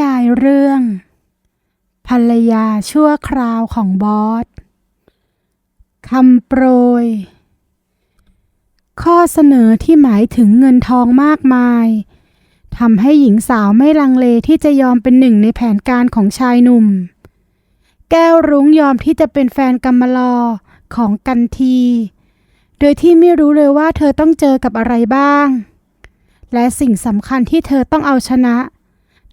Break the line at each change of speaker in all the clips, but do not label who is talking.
ยายเรื่อง ภรรยาชั่วคราวของบอสคำโปรย ข้อเสนอที่หมายถึงเงินทองมากมายทำให้หญิงสาวไม่ลังเลที่จะยอมเป็นหนึ่งในแผนการของชายหนุ่ม แก้วรุ้งยอมที่จะเป็นแฟนกำมะลอของกันที โดยที่ไม่รู้เลยว่าเธอต้องเจอกับอะไรบ้าง และสิ่งสำคัญที่เธอต้องเอาชนะ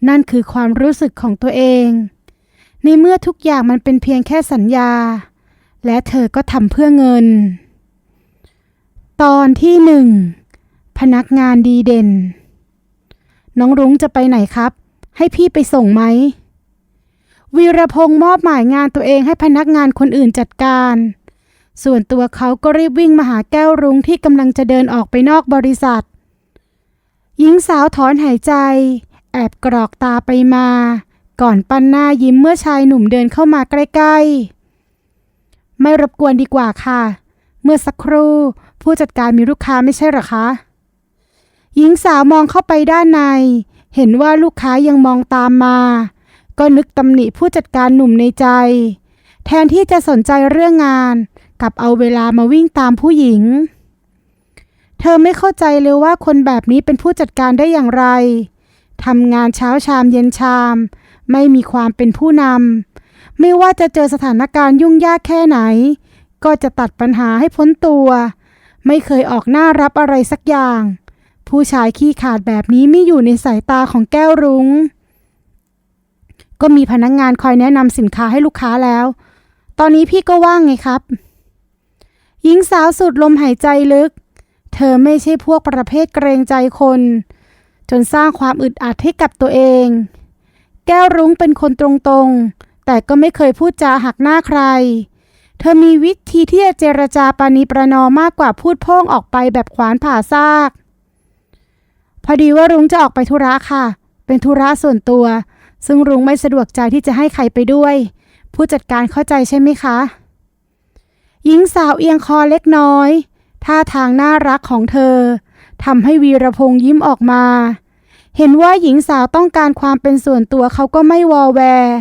นั่นคือความรู้สึกของตัวเอง ในเมื่อทุกอย่างมันเป็นเพียงแค่สัญญา และเธอก็ทำเพื่อเงิน ตอนที่หนึ่งพนักงานดีเด่น น้องรุ้งจะไปไหนครับ ให้พี่ไปส่งไหม วีรพงศ์มอบหมายงานตัวเองให้พนักงานคนอื่นจัดการ ส่วนตัวเขาก็รีบวิ่งมาหาแก้วรุ้งที่กำลังจะเดินออกไปนอกบริษัท หญิงสาวถอนหายใจ แอบกรอกตาไปมา ก่อนปั้นหน้ายิ้มเมื่อชายหนุ่มเดินเข้ามาใกล้ๆ ไม่รบกวนดีกว่าค่ะ เมื่อสักครู่ ผู้จัดการมีลูกค้าไม่ใช่หรอคะ หญิงสาวมองเข้าไปด้านใน เห็นว่าลูกค้ายังมองตามมา ก็นึกตำหนิผู้จัดการหนุ่มในใจ แทนที่จะสนใจเรื่องงานกลับเอาเวลามาวิ่งตามผู้หญิง เธอไม่เข้าใจเลยว่าคนแบบนี้เป็นผู้จัดการได้อย่างไร ทำงานเช้าชามเย็นชาม ไม่มีความเป็นผู้นำ ไม่ว่าจะเจอสถานการณ์ยุ่งยากแค่ไหน ก็จะตัดปัญหาให้พ้นตัว ไม่เคยออกหน้ารับอะไรสักอย่าง ผู้ชายขี้ขาดแบบนี้ไม่อยู่ในสายตาของแก้วรุง้ง ก็มีพนักงงานคอยแนะนำสินค้าให้ลูกค้าแล้ว ตอนนี้พี่ก็ว่างไงครับ หญิงสาวสูดลมหายใจลึก เธอไม่ใช่พวกประเภทเกรงใจคน จนสร้างความอึดอัดให้กับตัวเอง แก้วรุ้งเป็นคนตรงๆ แต่ก็ไม่เคยพูดจาหักหน้าใคร เธอมีวิธีที่จะเจรจาปานีประนอมมากกว่าพูดพ่งออกไปแบบขวานผ่าซาก พอดีว่ารุ้งจะออกไปธุระค่ะ เป็นธุระส่วนตัว ซึ่งรุ้งไม่สะดวกใจที่จะให้ใครไปด้วย ผู้จัดการเข้าใจใช่ไหมคะ หญิงสาวเอียงคอเล็กน้อยท่าทางน่ารักของเธอ ทำให้วีรพงษ์ยิ้มออกมา เห็นว่าหญิงสาวต้องการความเป็นส่วนตัวเขาก็ไม่วอแวร์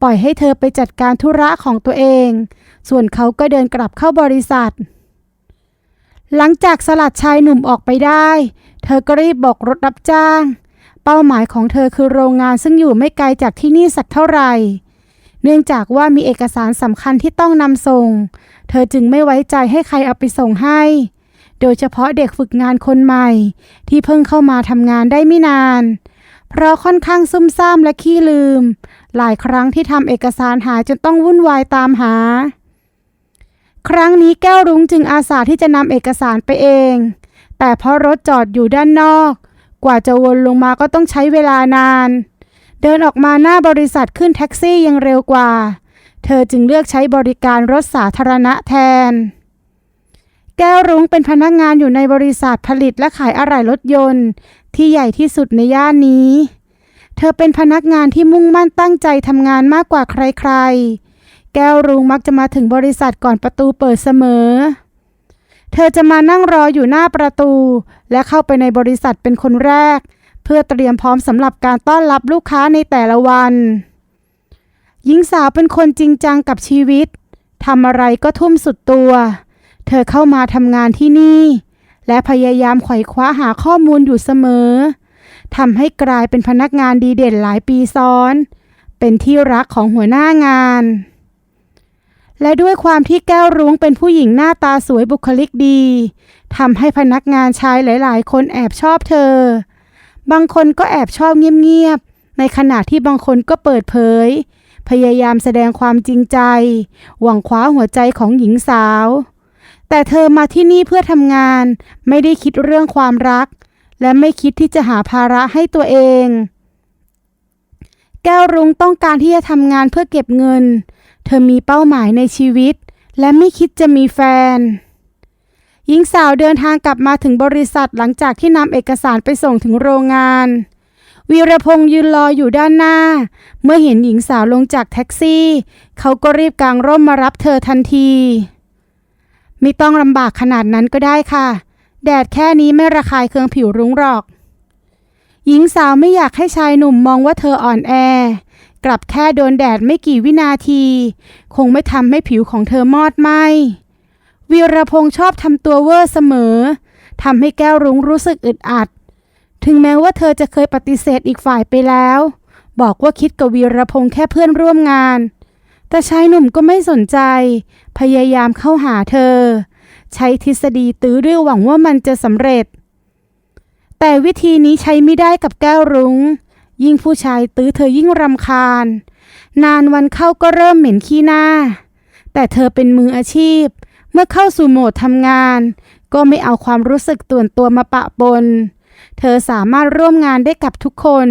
ปล่อยให้เธอไปจัดการธุระของตัวเอง ส่วนเขาก็เดินกลับเข้าบริษัท หลังจากสลัดชายหนุ่มออกไปได้ เธอก็รีบบอกรถรับจ้าง เป้าหมายของเธอคือโรงงานซึ่งอยู่ไม่ไกลจากที่นี่สักเท่าไหร่ เนื่องจากว่ามีเอกสารสำคัญที่ต้องนำส่ง เธอจึงไม่ไว้ใจให้ใครเอาไปส่งให้ โดยเฉพาะเด็กฝึกงานคนใหม่ ที่เพิ่งเข้ามาทำงานได้ไม่นาน เพราะค่อนข้างซุ่มซ่ามและขี้ลืม หลายครั้งที่ทำเอกสารหายจนต้องวุ่นวายตามหา ครั้งนี้แก้วรุ้งจึงอาสาที่จะนำเอกสารไปเอง แต่เพราะรถจอดอยู่ด้านนอก กว่าจะวนลงมาก็ต้องใช้เวลานาน เดินออกมาหน้าบริษัทขึ้นแท็กซี่ยังเร็วกว่า เธอจึงเลือกใช้บริการรถสาธารณะแทน แก้วรุ้งเป็นพนักงานอยู่ในบริษัทผลิตและขายอะไหล่รถยนต์ ที่ใหญ่ที่สุดในย่านนี้ เธอเป็นพนักงานที่มุ่งมั่นตั้งใจทำงานมากกว่าใครๆ แก้วรุ้งมักจะมาถึงบริษัทก่อนประตูเปิดเสมอ เธอจะมานั่งรออยู่หน้าประตู และเข้าไปในบริษัทเป็นคนแรก เพื่อเตรียมพร้อมสำหรับการต้อนรับลูกค้าในแต่ละวัน หญิงสาวเป็นคนจริงจังกับชีวิตทำอะไรก็ทุ่มสุดตัวเเธอเข้ามาทำงานที่นี่ และพยายามไขว่คว้าหาข้อมูลอยู่เสมอทำให้กลายเป็นพนักงานดีเด่นหลายปีซ้อน เป็นที่รักของหัวหน้างาน และด้วยความที่แก้วรุ้งเป็นผู้หญิงหน้าตาสวยบุคลิกดีทำให้พนักงานชายหลาย ๆ คนแอบชอบเธอ บางคนก็แอบชอบเงียบ ๆ ในขณะที่บางคนก็เปิดเผย พยายามแสดงความจริงใจ หวังคว้าหัวใจของหญิงสาว แต่เธอมาที่นี่เพื่อทำงาน ไม่ได้คิดเรื่องความรัก และไม่คิดที่จะหาภาระให้ตัวเอง แก้วรุ้งต้องการที่จะทำงานเพื่อเก็บเงิน เธอมีเป้าหมายในชีวิต และไม่คิดจะมีแฟน หญิงสาวเดินทางกลับมาถึงบริษัทหลังจากที่นำเอกสารไปส่งถึงโรงงาน วีรพงษ์ยืนรออยู่ด้านหน้า เมื่อเห็นหญิงสาวลงจากแท็กซี่ เขาก็รีบกางร่มมารับเธอทันที ไม่ต้องลำบากขนาดนั้นก็ได้ค่ะ แดดแค่นี้ไม่ระคายเคืองผิวรุ้งหรอก หญิงสาวไม่อยากให้ชายหนุ่มมองว่าเธออ่อนแอ กลับแค่โดนแดดไม่กี่วินาที คงไม่ทำให้ผิวของเธอมอดไหมวีรพงษ์ชอบทำตัวเวอร์เสมอทำให้แก้วรุ้งรู้สึกอึดอัด ถึงแม้ว่าเธอจะเคยปฏิเสธอีกฝ่ายไปแล้ว บอกว่าคิดกับวีรพงษ์แค่เพื่อนร่วมงาน แต่ชายหนุ่มก็ไม่สนใจ พยายามเข้าหาเธอ ใช้ทฤษฎีตื้อด้วยหวังว่ามันจะสำเร็จ แต่วิธีนี้ใช้ไม่ได้กับแก้วรุง้ง ยิ่งผู้ชายตื้อเธอยิ่งรำคาญ นานวันเข้าก็เริ่มเหม็นขี้หน้า แต่เธอเป็นมืออาชีพ เมื่อเข้าสู่โหมดทำงาน ก็ไม่เอาความรู้สึกต่วนตัวมาปะปน เธอสามารถร่วมงานได้กับทุกคน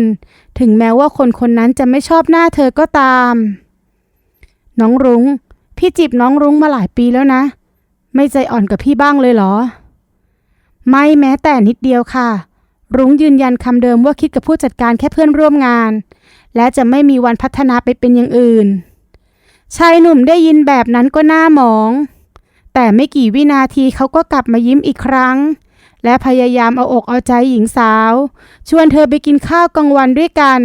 ถึงแม้ว่าคนคนนั้นจะไม่ชอบหน้าเธอก็ตาม น้องรุง้ง พี่จีบน้องรุ้งมาหลายปีแล้วนะ ไม่ใจอ่อนกับพี่บ้างเลยเหรอ ไม่แม้แต่นิดเดียวค่ะ รุ้งยืนยันคำเดิมว่าคิดกับผู้จัดการแค่เพื่อนร่วมงาน และจะไม่มีวันพัฒนาไปเป็นอย่างอื่น ชายหนุ่มได้ยินแบบนั้นก็หน้าหมอง แต่ไม่กี่วินาทีเขาก็กลับมายิ้มอีกครั้ง และพยายามเอาอกเอาใจหญิงสาว ชวนเธอไปกินข้าวกลางวันด้วยกัน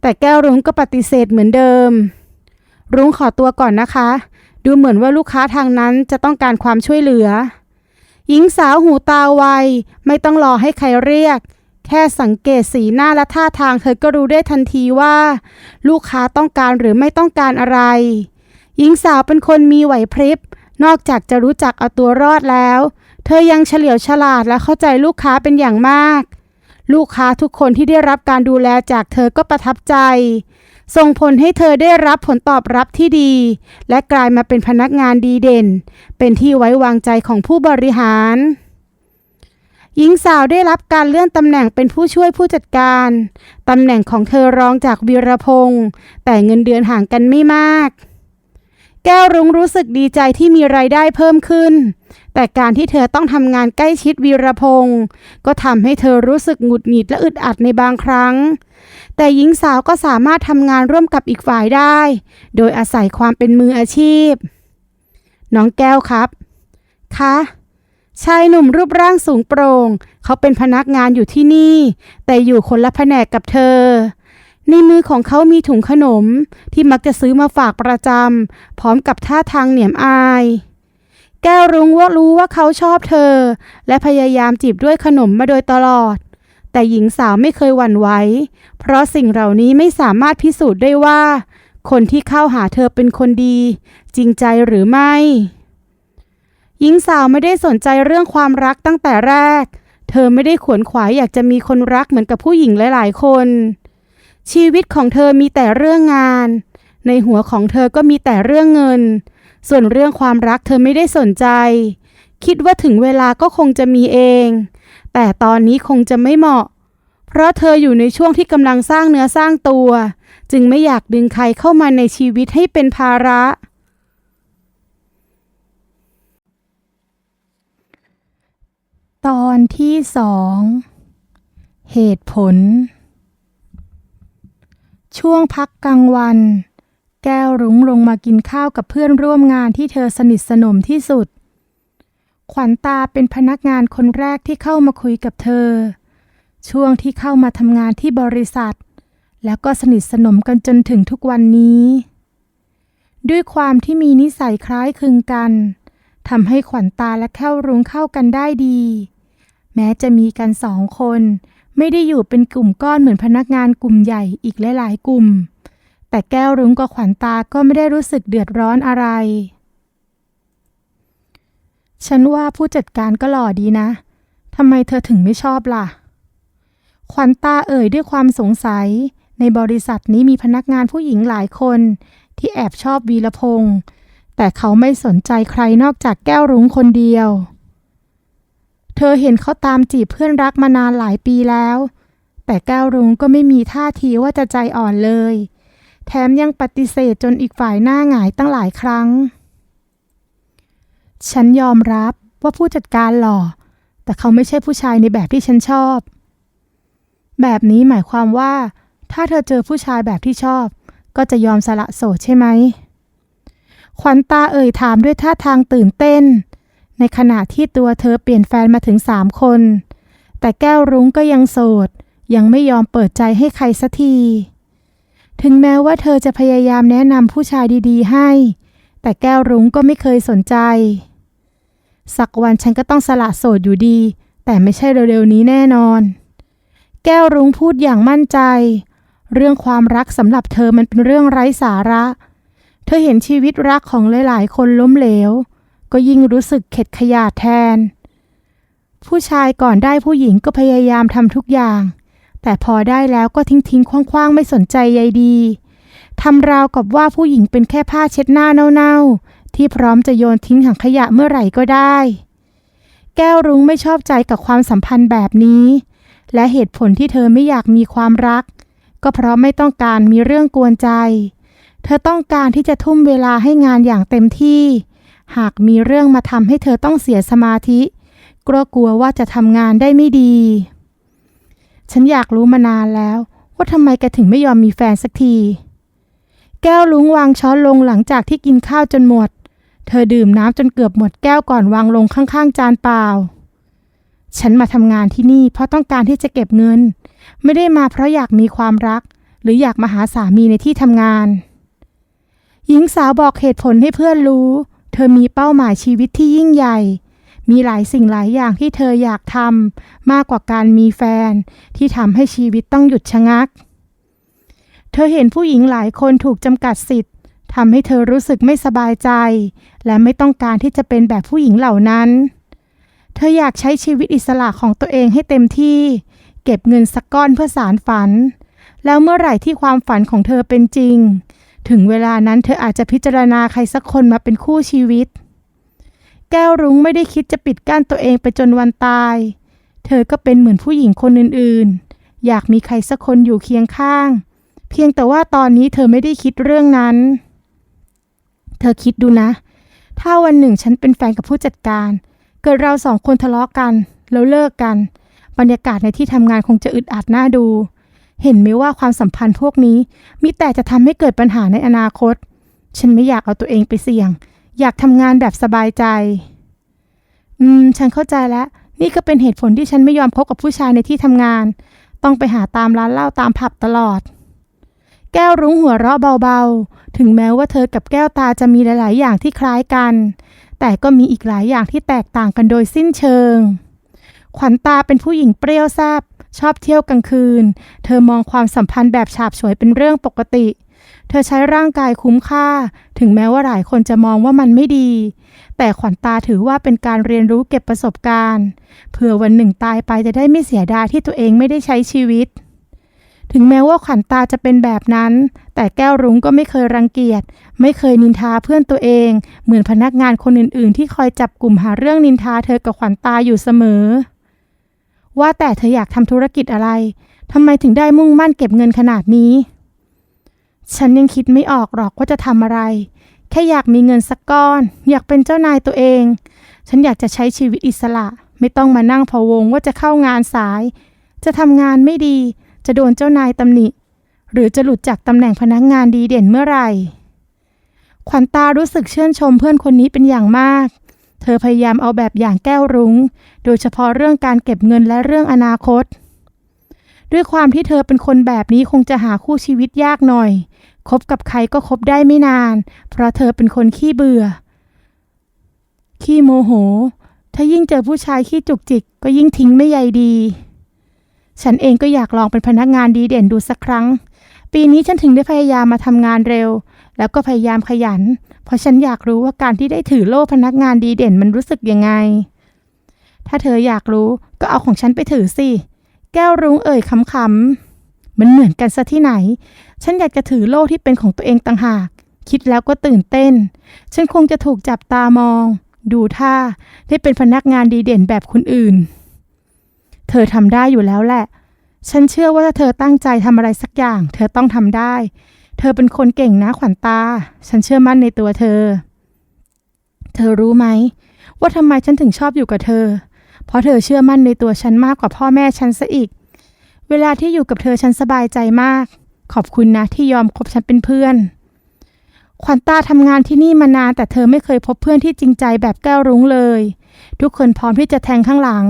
แต่แก้วรุ้งก็ปฏิเสธเหมือนเดิม รุ้งขอตัวก่อนนะคะ ดูเหมือนว่าลูกค้าทางนั้นจะต้องการความช่วยเหลือ หญิงสาวหูตาไว ไม่ต้องรอให้ใครเรียก แค่สังเกตสีหน้าและท่าทางเธอก็รู้ได้ทันทีว่า ลูกค้าต้องการหรือไม่ต้องการอะไร หญิงสาวเป็นคนมีไหวพริบ นอกจากจะรู้จักเอาตัวรอดแล้ว เธอยังเฉลียวฉลาดและเข้าใจลูกค้าเป็นอย่างมาก ลูกค้าทุกคนที่ได้รับการดูแลจากเธอก็ประทับใจ ส่งผลให้เธอได้รับผลตอบรับที่ดี และกลายมาเป็นพนักงานดีเด่น เป็นที่ไว้วางใจของผู้บริหาร หญิงสาวได้รับการเลื่อนตำแหน่งเป็นผู้ช่วยผู้จัดการ ตำแหน่งของเธอรองจากวีรพงษ์แต่เงินเดือนห่างกันไม่มาก แก้วรุ้งรู้สึกดีใจที่มีรายได้เพิ่มขึ้น แต่การที่เธอต้องทำงานใกล้ชิดวีรพงษ์ก็ทำให้เธอรู้สึกหงุดหงิดและอึดอัดในบางครั้ง แต่หญิงสาวก็สามารถทำงานร่วมกับอีกฝ่ายได้ โดยอาศัยความเป็นมืออาชีพ น้องแก้วครับ คะชายหนุ่มรูปร่างสูงโปร่ง เขาเป็นพนักงานอยู่ที่นี่ แต่อยู่คนละแผนกกับเธอ ในมือของเขามีถุงขนมที่มักจะซื้อมาฝากประจำพร้อมกับท่าทางเหนียมอาย แก้วรุ้งว่ารู้ว่าเขาชอบเธอ และพยายามจีบด้วยขนมมาโดยตลอด แต่หญิงสาวไม่เคยหวั่นไหวเพราะสิ่งเหล่านี้ไม่สามารถพิสูจน์ได้ว่า คนที่เข้าหาเธอเป็นคนดี จริงใจหรือไม่ หญิงสาวไม่ได้สนใจเรื่องความรักตั้งแต่แรก เธอไม่ได้ขวนขวายอยากจะมีคนรักเหมือนกับผู้หญิงหลาย ๆ คน ชีวิตของเธอมีแต่เรื่องงาน ในหัวของเธอก็มีแต่เรื่องเงิน ส่วนเรื่องความรักเธอไม่ได้สนใจ คิดว่าถึงเวลาก็คงจะมีเอง แต่ตอนนี้คงจะไม่เหมาะ เพราะเธออยู่ในช่วงที่กำลังสร้างเนื้อสร้างตัว จึงไม่อยากดึงใครเข้ามาในชีวิตให้เป็นภาระ ตอนที่สองเหตุผล ช่วงพักกลางวัน แก้วรุ้งลงมากินข้าวกับเพื่อนร่วมงานที่เธอสนิทสนมที่สุด ขวัญตาเป็นพนักงานคนแรกที่เข้ามาคุยกับเธอ ช่วงที่เข้ามาทำงานที่บริษัท แล้วก็สนิทสนมกันจนถึงทุกวันนี้ ด้วยความที่มีนิสัยคล้ายคลึงกันทำให้ขวัญตาและแก้วรุ้งเข้ากันได้ดี แม้จะมีกันสองคน ไม่ได้อยู่เป็นกลุ่มก้อนเหมือนพนักงานกลุ่มใหญ่อีกหลายๆกลุ่ม แต่แก้วรุ้งกับขวัญตาก็ไม่ได้รู้สึกเดือดร้อนอะไร ฉันว่าผู้จัดการก็หล่อดีนะ ทำไมเธอถึงไม่ชอบล่ะ ขวัญตาเอ่ยด้วยความสงสัย ในบริษัทนี้มีพนักงานผู้หญิงหลายคน ที่แอบชอบวีรพงษ์แต่เขาไม่สนใจใครนอกจากแก้วรุ้งคนเดียว เธอเห็นเขาตามจีบเพื่อนรักมานานหลายปีแล้ว แต่แก้วรุ้งก็ไม่มีท่าทีว่าจะใจอ่อนเลย แถมยังปฏิเสธจนอีกฝ่ายหน้าหงายตั้งหลายครั้ง ฉันยอมรับว่าผู้จัดการหล่อ แต่เขาไม่ใช่ผู้ชายในแบบที่ฉันชอบ แบบนี้หมายความว่า ถ้าเธอเจอผู้ชายแบบที่ชอบ ก็จะยอมสละโสดใช่ไหม ขวัญตาเอ่ยถามด้วยท่าทางตื่นเต้น ในขณะที่ตัวเธอเปลี่ยนแฟนมาถึงสามคน แต่แก้วรุ้งก็ยังโสด ยังไม่ยอมเปิดใจให้ใครสักที ถึงแม้ว่าเธอจะพยายามแนะนำผู้ชายดีๆ ให้ แต่แก้วรุ้งก็ไม่เคยสนใจ สักวันฉันก็ต้องสละโสดอยู่ดี แต่ไม่ใช่เร็วๆนี้แน่นอน แก้วรุ้งพูดอย่างมั่นใจ เรื่องความรักสำหรับเธอมันเป็นเรื่องไร้สาระ เธอเห็นชีวิตรักของหลายๆ คนล้มเหลว ก็ยิ่งรู้สึกเข็ดขยาดแทน ผู้ชายก่อนได้ผู้หญิงก็พยายามทำทุกอย่าง แต่พอได้แล้วก็ทิ้งทิ้งคว้างๆ ไม่สนใจใยดีทำราวกับว่าผู้หญิงเป็นแค่ผ้าเช็ดหน้าเน่าๆ ที่พร้อมจะโยนทิ้งถังขยะเมื่อไหร่ก็ได้ แก้วรุ้งไม่ชอบใจกับความสัมพันธ์แบบนี้ และเหตุผลที่เธอไม่อยากมีความรัก ก็เพราะไม่ต้องการมีเรื่องกวนใจ เธอต้องการที่จะทุ่มเวลาให้งานอย่างเต็มที่ หากมีเรื่องมาทำให้เธอต้องเสียสมาธิกลัวกลัวว่าจะทำงานได้ไม่ดี ฉันอยากรู้มานานแล้ว ว่าทำไมแกถึงไม่ยอมมีแฟนสักที แก้วลุงวางช้อนลงหลังจากที่กินข้าวจนหมด เธอดื่มน้ำจนเกือบหมดแก้วก่อนวางลงข้างๆ จานเปล่า ฉันมาทำงานที่นี่เพราะต้องการที่จะเก็บเงิน ไม่ได้มาเพราะอยากมีความรัก หรืออยากมาหาสามีในที่ทำงาน หญิงสาวบอกเหตุผลให้เพื่อนรู้ เธอมีเป้าหมายชีวิตที่ยิ่งใหญ่ มีหลายสิ่งหลายอย่างที่เธออยากทำมากกว่าการมีแฟน ที่ทำให้ชีวิตต้องหยุดชะงัก เธอเห็นผู้หญิงหลายคนถูกจำกัดสิทธิ์ทำให้เธอรู้สึกไม่สบายใจ และไม่ต้องการที่จะเป็นแบบผู้หญิงเหล่านั้น เธออยากใช้ชีวิตอิสระของตัวเองให้เต็มที่ เก็บเงินสักก้อนเพื่อสารฝัน แล้วเมื่อไหร่ที่ความฝันของเธอเป็นจริง ถึงเวลานั้นเธออาจจะพิจารณาใครสักคนมาเป็นคู่ชีวิต แก้วรุ้งไม่ได้คิดจะปิดกั้นตัวเองไปจนวันตาย เธอก็เป็นเหมือนผู้หญิงคนอื่นๆ อยากมีใครสักคนอยู่เคียงข้าง เพียงแต่ว่าตอนนี้เธอไม่ได้คิดเรื่องนั้น เธอคิดดูนะ ถ้าวันหนึ่งฉันเป็นแฟนกับผู้จัดการ เกิดเราสองคนทะเลาะกัน แล้วเลิกกัน บรรยากาศในที่ทำงานคงจะอึดอัดน่าดู เห็นไหมว่าความสัมพันธ์พวกนี้ มีแต่จะทำให้เกิดปัญหาในอนาคต ฉันไม่อยากเอาตัวเองไปเสี่ยง อยากทำงานแบบสบายใจ อืม ฉันเข้าใจแล้ว นี่ก็เป็นเหตุผลที่ฉันไม่ยอมคบกับผู้ชายในที่ทำงาน ต้องไปหาตามร้านเหล้าตามผับตลอด แก้วรุ้งหัวเราะเบาๆ ถึงแม้ว่าเธอกับแก้วตาจะมีหลาย ๆ อย่างที่คล้ายกัน แต่ก็มีอีกหลายอย่างที่แตกต่างกันโดยสิ้นเชิง ขวัญตาเป็นผู้หญิงเปรี้ยวแซบชอบเที่ยวกลางคืน เธอมองความสัมพันธ์แบบฉาบฉวยเป็นเรื่องปกติ เธอใช้ร่างกายคุ้มค่า ถึงแม้ว่าหลายคนจะมองว่ามันไม่ดี แต่ขวัญตาถือว่าเป็นการเรียนรู้เก็บประสบการณ์เผื่อวันหนึ่งตายไปจะได้ไม่เสียดายที่ตัวเองไม่ได้ใช้ชีวิต ถึงแม้ว่าขวัญตาจะเป็นแบบนั้น แต่แก้วรุ้งก็ไม่เคยรังเกียจ ไม่เคยนินทาเพื่อนตัวเอง เหมือนพนักงานคนอื่นๆ ที่คอยจับกลุ่มหาเรื่องนินทาเธอกับขวัญตาอยู่เสมอ ว่าแต่เธออยากทำธุรกิจอะไรทำไมถึงได้มุ่งมั่นเก็บเงินขนาดนี้ ฉันยังคิดไม่ออกหรอกว่าจะทำอะไร แค่อยากมีเงินสักก้อน อยากเป็นเจ้านายตัวเอง ฉันอยากจะใช้ชีวิตอิสระ ไม่ต้องมานั่งพะวงว่าจะเข้างานสาย จะทำงานไม่ดี จะโดนเจ้านายตำหนิ หรือจะหลุดจากตำแหน่งพนักงานดีเด่นเมื่อไหร่ ขวัญตารู้สึกเชื่นชมเพื่อนคนนี้เป็นอย่างมาก เธอพยายามเอาแบบอย่างแก้วรุง้ง โดยเฉพาะเรื่องการเก็บเงินและเรื่องอนาคต ด้วยความที่เธอเป็นคนแบบนี้คงจะหาคู่ชีวิตยากหน่อย คบกับใครก็คบได้ไม่นาน เพราะเธอเป็นคนขี้เบื่อ ขี้โมโห ถ้ายิ่งเจอผู้ชายขี้จุกจิก ก็ยิ่งทิ้งไม่ใยดี ฉันเองก็อยากลองเป็นพนักงานดีเด่นดูสักครั้ง ปีนี้ฉันถึงได้พยายามมาทำงานเร็ว แล้วก็พยายามขยัน เพราะฉันอยากรู้ว่าการที่ได้ถือโล่พนักงานดีเด่นมันรู้สึกยังไง ถ้าเธออยากรู้ก็เอาของฉันไปถือสิ แก้วรุ้งเอ่ยคำๆมันเหมือนกันซะที่ไหน ฉันอยากจะถือโล่ที่เป็นของตัวเองต่างหาก คิดแล้วก็ตื่นเต้น ฉันคงจะถูกจับตามอง ดูท่าได้เป็นพนักงานดีเด่นแบบคนอื่น เธอทำได้อยู่แล้วแหละ ฉันเชื่อว่าถ้าเธอตั้งใจทำอะไรสักอย่าง เธอต้องทำได้ เธอเป็นคนเก่งนะขวัญตา ฉันเชื่อมั่นในตัวเธอ เธอรู้ไหม ว่าทำไมฉันถึงชอบอยู่กับเธอ เพราะเธอเชื่อมั่นในตัวฉันมากกว่าพ่อแม่ฉันซะอีก เวลาที่อยู่กับเธอฉันสบายใจมาก ขอบคุณนะที่ยอมคบฉันเป็นเพื่อน ขวัญตาทำงานที่นี่มานานแต่เธอไม่เคยพบเพื่อนที่จริงใจแบบแก้วรุ้งเลย ทุกคนพร้อมที่จะแทงข้างหลัง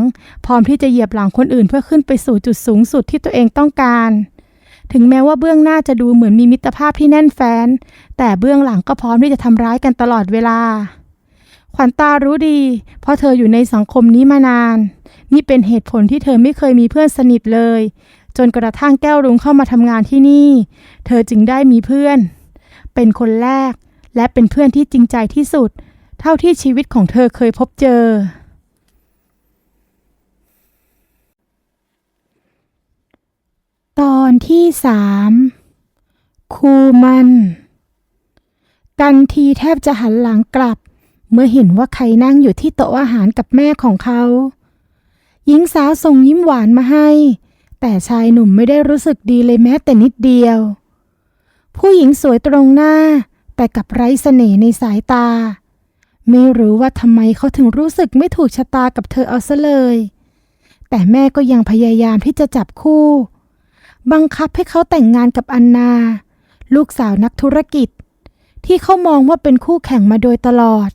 พร้อมที่จะเหยียบหลังคนอื่น เพื่อขึ้นไปสู่จุดสูงสุดที่ตัวเองต้องการถึงแม้ว่าเบื้องหน้าจะดูเหมือนมีมิตรภาพที่แน่นแฟ้น แต่เบื้องหลังก็พร้อมที่จะทำร้ายกันตลอดเวลา ขวัญตารู้ดี เพราะเธออยู่ในสังคมนี้มานาน นี่เป็นเหตุผลที่เธอไม่เคยมีเพื่อนสนิทเลย จนกระทั่งแก้วรุ้งเข้ามาทำงานที่นี่ เธอจึงได้มีเพื่อน เป็นคนแรก และเป็นเพื่อนที่จริงใจที่สุด เท่าที่ชีวิตของเธอเคยพบเจอ ตอนที่สามครูมัน กันทีแทบจะหันหลังกลับ เมื่อเห็นว่าใครนั่งอยู่ที่โต๊ะอาหารกับแม่ของเขา หญิงสาวส่งยิ้มหวานมาให้ แต่ชายหนุ่มไม่ได้รู้สึกดีเลยแม้แต่นิดเดียว ผู้หญิงสวยตรงหน้า แต่กับไร้เสน่ห์ในสายตา ไม่รู้ว่าทำไมเขาถึงรู้สึกไม่ถูกชะตากับเธอเอาซะเลย แต่แม่ก็ยังพยายามที่จะจับคู่ บังคับให้เขาแต่งงานกับอันนา ลูกสาวนักธุรกิจ ที่เขามองว่าเป็นคู่แข่งมาโดยตลอด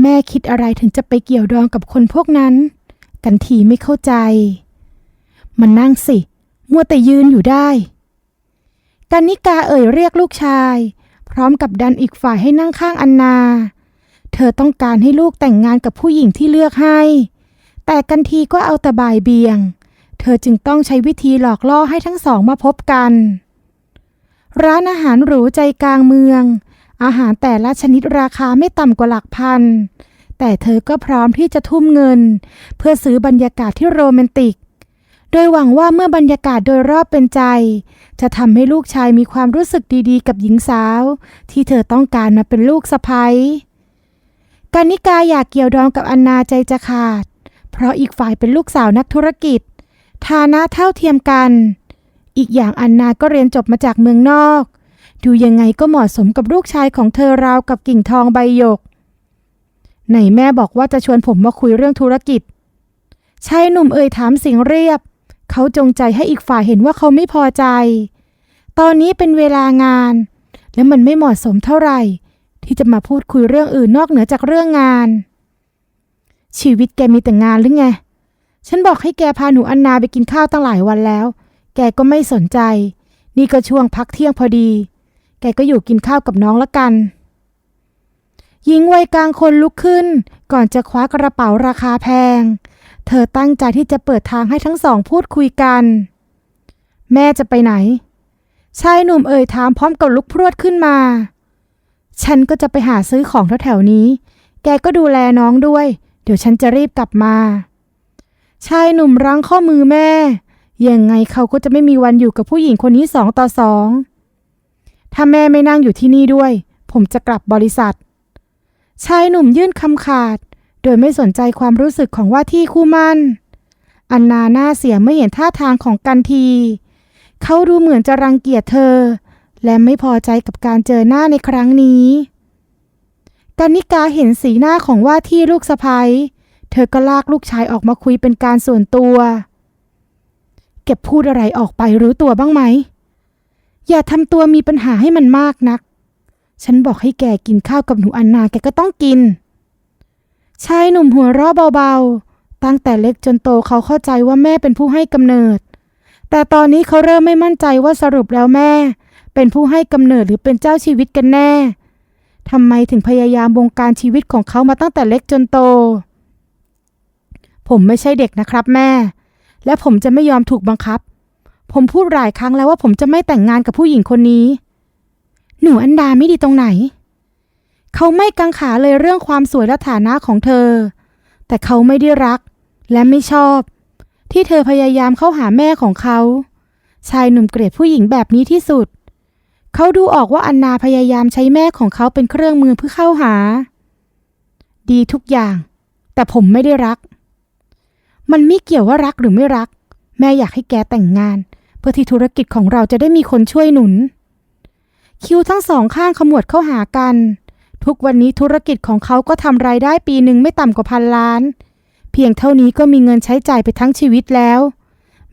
แม่คิดอะไรถึงจะไปเกี่ยวดองกับคนพวกนั้น กันทีไม่เข้าใจ มันนั่งสิ มัวแต่ยืนอยู่ได้กันนิกาเอ่ยเรียกลูกชาย พร้อมกับดันอีกฝ่ายให้นั่งข้างอันนา เธอต้องการให้ลูกแต่งงานกับผู้หญิงที่เลือกให้ แต่กันทีก็เอาแต่บ่ายเบียง เธอจึงต้องใช้วิธีหลอกล่อให้ทั้งสองมาพบกัน ร้านอาหารหรูใจกลางเมือง อาหารแต่ละชนิดราคาไม่ต่ำกว่าหลักพัน แต่เธอก็พร้อมที่จะทุ่มเงิน เพื่อซื้อบรรยากาศที่โรแมนติก โดยหวังว่าเมื่อบรรยากาศโดยรอบเป็นใจ จะทำให้ลูกชายมีความรู้สึกดีๆ กับหญิงสาว ที่เธอต้องการมาเป็นลูกสะใภ้กานิกาอยากเกี่ยวดองกับอันนาใจจะขาด เพราะอีกฝ่ายเป็นลูกสาวนักธุรกิจ ฐานะเท่าเทียมกัน อีกอย่างอันนาก็เรียนจบมาจากเมืองนอก ดูยังไงก็เหมาะสมกับลูกชายของเธอราวกับกิ่งทองใบหยกไหนแม่บอกว่าจะชวนผมมาคุยเรื่องธุรกิจชายหนุ่มเอ่ยถามเสียงเรียบ เขาจงใจให้อีกฝ่ายเห็นว่าเขาไม่พอใจ ตอนนี้เป็นเวลางาน และมันไม่เหมาะสมเท่าไหร่ ที่จะมาพูดคุยเรื่องอื่นนอกเหนือจากเรื่องงาน ชีวิตแกมีแต่งานหรือไง ฉันบอกให้แกพาหนูอันนาไปกินข้าวตั้งหลายวันแล้ว แกก็ไม่สนใจ นี่ก็ช่วงพักเที่ยงพอดี แกก็อยู่กินข้าวกับน้องละกัน หญิงวัยกลางคนลุกขึ้น ก่อนจะคว้ากระเป๋าราคาแพง เธอตั้งใจที่จะเปิดทางให้ทั้งสองพูดคุยกัน แม่จะไปไหน ชายหนุ่มเอ่ยถามพร้อมกับลุกพรวดขึ้นมา ฉันก็จะไปหาซื้อของแถวๆนี้ แกก็ดูแลน้องด้วย เดี๋ยวฉันจะรีบกลับมา ชายหนุ่มรั้งข้อมือแม่ ยังไงเขาก็จะไม่มีวันอยู่กับผู้หญิงคนนี้สองต่อสอง ถ้าแม่ไม่นั่งอยู่ที่นี่ด้วย ผมจะกลับบริษัท ชายหนุ่มยื่นคำขาด โดยไม่สนใจความรู้สึกของว่าที่คู่มั่น อันนาหน้าเสียไม่เห็นท่าทางของกันที เขาดูเหมือนจะรังเกียจเธอ และไม่พอใจกับการเจอหน้าในครั้งนี้กันนิกาเห็นสีหน้าของว่าที่ลูกสะพ้ยเธอก็ลากลูกชายออกมาคุยเป็นการส่วนตัว เก็บพูดอะไรออกไปรู้ตัวบ้างไหม อย่าทำตัวมีปัญหาให้มันมากนัก ฉันบอกให้แกกินข้าวกับหนูอันนาแกก็ต้องกิน ชายหนุ่มหัวเราะเบาๆ ตั้งแต่เล็กจนโตเขาเข้าใจว่าแม่เป็นผู้ให้กำเนิด แต่ตอนนี้เขาเริ่มไม่มั่นใจว่าสรุปแล้วแม่ เป็นผู้ให้กำเนิดหรือเป็นเจ้าชีวิตกันแน่ทำไมถึงพยายามบงการชีวิตของเขามาตั้งแต่เล็กจนโต ผมไม่ใช่เด็กนะครับแม่ และผมจะไม่ยอมถูกบังคับ ผมพูดหลายครั้งแล้วว่าผมจะไม่แต่งงานกับผู้หญิงคนนี้ หนูอันดาไม่ดีตรงไหน เขาไม่กังขาเลยเรื่องความสวยและฐานะของเธอ แต่เขาไม่ได้รัก และไม่ชอบ ที่เธอพยายามเข้าหาแม่ของเขา ชายหนุ่มเกลียดผู้หญิงแบบนี้ที่สุด เขาดูออกว่าอันนาพยายามใช้แม่ของเขาเป็นเครื่องมือเพื่อเข้าหา ดีทุกอย่าง แต่ผมไม่ได้รัก มันไม่เกี่ยวว่ารักหรือไม่รัก แม่อยากให้แกแต่งงาน เพื่อที่ธุรกิจของเราจะได้มีคนช่วยหนุน คิวทั้งสองข้างขมวดเข้าหากัน ทุกวันนี้ธุรกิจของเขาก็ทำรายได้ปีหนึ่งไม่ต่ำกว่าพันล้าน เพียงเท่านี้ก็มีเงินใช้จ่ายไปทั้งชีวิตแล้ว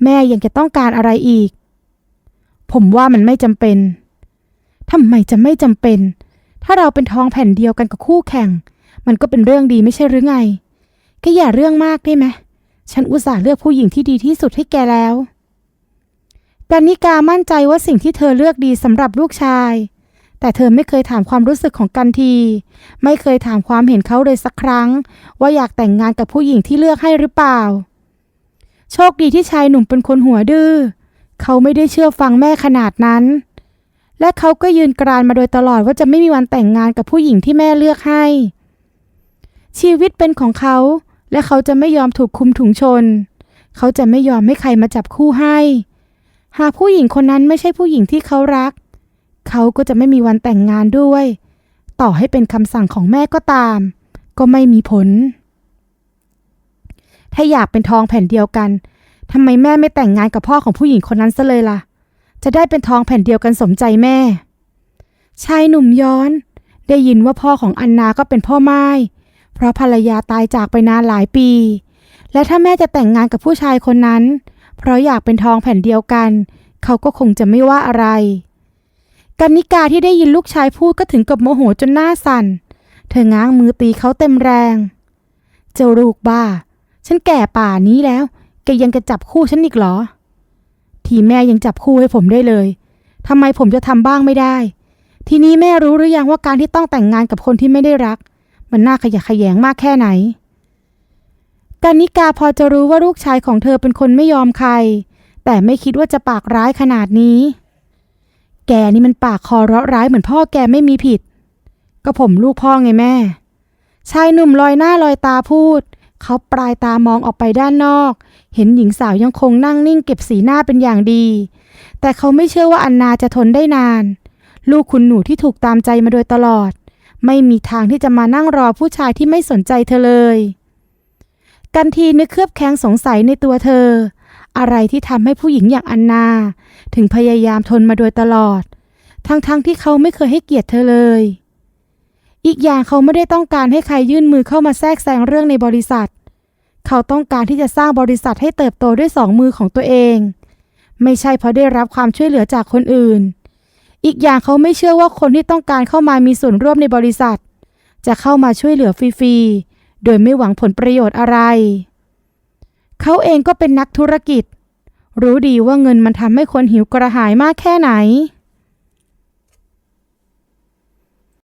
แม่ยังจะต้องการอะไรอีก ผมว่ามันไม่จำเป็นทำไมจะไม่จำเป็น ถ้าเราเป็นทองแผ่นเดียวกันกับคู่แข่ง มันก็เป็นเรื่องดีไม่ใช่หรือไงแกอย่าเรื่องมากได้ไหมฉันอุตส่าห์เลือกผู้หญิงที่ดีที่สุดให้แกแล้ว กานิกามั่นใจว่าสิ่งที่เธอเลือกดีสำหรับลูกชาย แต่เธอไม่เคยถามความรู้สึกของกันที ไม่เคยถามความเห็นเขาเลยสักครั้ง ว่าอยากแต่งงานกับผู้หญิงที่เลือกให้หรือเปล่า โชคดีที่ชายหนุ่มเป็นคนหัวดื้อ เขาไม่ได้เชื่อฟังแม่ขนาดนั้น และเขาก็ยืนกรานมาโดยตลอดว่าจะไม่มีวันแต่งงานกับผู้หญิงที่แม่เลือกให้ ชีวิตเป็นของเขา และเขาจะไม่ยอมถูกคุมถุงชน เขาจะไม่ยอมให้ใครมาจับคู่ให้ หากผู้หญิงคนนั้นไม่ใช่ผู้หญิงที่เขารัก เขาก็จะไม่มีวันแต่งงานด้วย ต่อให้เป็นคำสั่งของแม่ก็ตาม ก็ไม่มีผล ถ้าอยากเป็นทองแผ่นเดียวกันทำไมแม่ไม่แต่งงานกับพ่อของผู้หญิงคนนั้นซะเลยล่ะ จะได้เป็นทองแผ่นเดียวกันสมใจแม่ ชายหนุ่มย้อน ได้ยินว่าพ่อของอันนาก็เป็นพ่อไม้เพราะภรรยาตายจากไปนานหลายปี และถ้าแม่จะแต่งงานกับผู้ชายคนนั้น เพราะอยากเป็นทองแผ่นเดียวกัน เขาก็คงจะไม่ว่าอะไรกันนิกาที่ได้ยินลูกชายพูดก็ถึงกับโมโหจนหน้าสั่น เธอง้างมือตีเขาเต็มแรง เจ้าลูกบ้า ฉันแก่ป่านี้แล้ว แกยังจะจับคู่ฉันอีกเหรอ ทีแม่ยังจับคู่ให้ผมได้เลย ทำไมผมจะทำบ้างไม่ได้ ทีนี้แม่รู้หรือยังว่าการที่ต้องแต่งงานกับคนที่ไม่ได้รัก มันน่าขยะแขยงมากแค่ไหน กานิกาพอจะรู้ว่าลูกชายของเธอเป็นคนไม่ยอมใคร แต่ไม่คิดว่าจะปากร้ายขนาดนี้ แกนี่มันปากคอเราะร้ายเหมือนพ่อแกไม่มีผิด ก็ผมลูกพ่อไงแม่ ชายหนุ่มลอยหน้าลอยตาพูด เขาปลายตามองออกไปด้านนอก เห็นหญิงสาวยังคงนั่งนิ่งเก็บสีหน้าเป็นอย่างดี แต่เขาไม่เชื่อว่าอันนาจะทนได้นาน ลูกคุณหนูที่ถูกตามใจมาโดยตลอด ไม่มีทางที่จะมานั่งรอผู้ชายที่ไม่สนใจเธอเลย กันทีนึกเครือบแค้งสงสัยในตัวเธอ อะไรที่ทำให้ผู้หญิงอย่างอันนา ถึงพยายามทนมาโดยตลอด ทั้งๆทที่เขาไม่เคยให้เกียรติเธอเลย อีกอย่างเขาไม่ได้ต้องการให้ใครยื่นมือเข้ามาแทรกแซงเรื่องในบริษัท เขาต้องการที่จะสร้างบริษัทให้เติบโตด้วยสองมือของตัวเอง ไม่ใช่เพราะได้รับความช่วยเหลือจากคนอื่น อีกอย่างเขาไม่เชื่อว่าคนที่ต้องการเข้ามามีส่วนร่วมในบริษัท จะเข้ามาช่วยเหลือฟรีๆ โดยไม่หวังผลประโยชน์อะไร เขาเองก็เป็นนักธุรกิจ รู้ดีว่าเงินมันทำให้คนหิวกระหายมากแค่ไหน